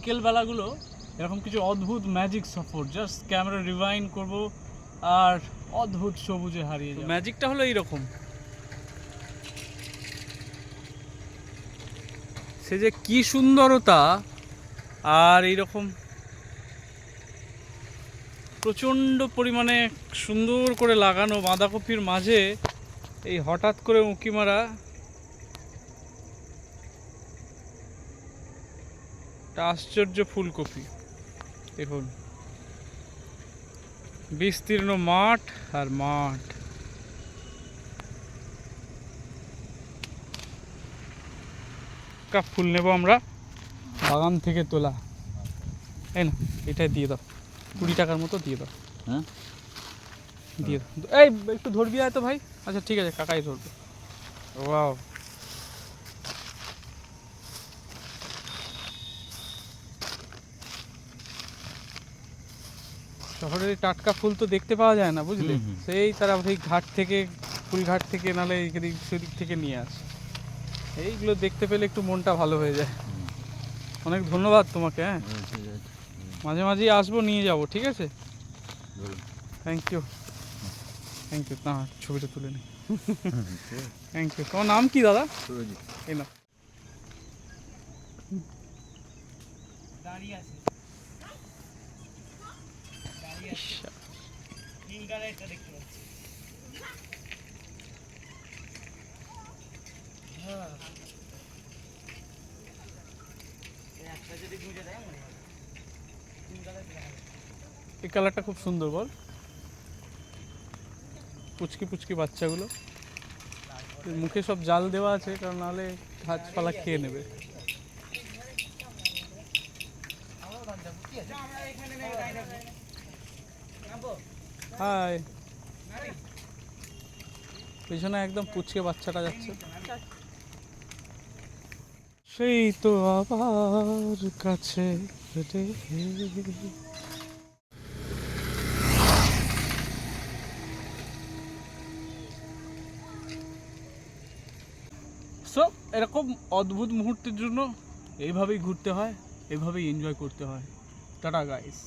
বিকেলবেলাগুলো এরকম কিছু অদ্ভুত ম্যাজিক সফর জাস্ট ক্যামেরা রিভাইন করব আর অদ্ভুত সবুজে হারিয়ে যাবে। ম্যাজিকটা হলো এইরকম। সে যে কি সুন্দরতা আর এইরকম প্রচণ্ড পরিমাণে সুন্দর করে লাগানো বাঁধাকপির মাঝে এই হঠাৎ করে উঁকি মারা একটা আশ্চর্য ফুলকপি। দেখুন। বিস্তীর্ণ মাঠ আর মাঠ। কাপ ফুল নেব আমরা। বাগান থেকে তোলা। এই না এটাই দিয়ে দাও। কুড়ি টাকার মতো দিয়ে দাও। হ্যাঁ? দিয়ে দাও। এই একটু ধরবি আয় তো ভাই? আচ্ছা ঠিক আছে কাকাই ধরবে। ওয়াও। শহরের টাটকা ফুল তো দেখতে পাওয়া যায় না বুঝলে। সেই তারা সেই ঘাট থেকে ফুলঘাট থেকে নালে এদিক সেদিক থেকে নিয়ে আসে। এইগুলো দেখতে পেলে একটু মনটা ভালো হয়ে যায়। অনেক ধন্যবাদ তোমাকে হ্যাঁ? ঠিক আছে। মাঝে মাঝেই আসব নিয়ে যাব ঠিক আছে? থ্যাংক ইউ থ্যাংক ইউ না ছবিটা তুলে নি। আছে। থ্যাংক ইউ তোমার নাম কি দাদা। এই না এই কালারটা খুব সুন্দর বল। পুচকি পুচকি বাচ্চাগুলো। মুখে সব জাল দেওয়া আছে, কারণ নাহলে গাছপালা খেয়ে নেবে। হাই। পেছনে একদম পুচকে বাচ্চাটা যাচ্ছে। সেই তো আবার কাছে সো এরকম অদ্ভুত মুহূর্তের জন্য এইভাবেই ঘুরতে হয়, এইভাবেই এনজয় করতে হয়। Tata guys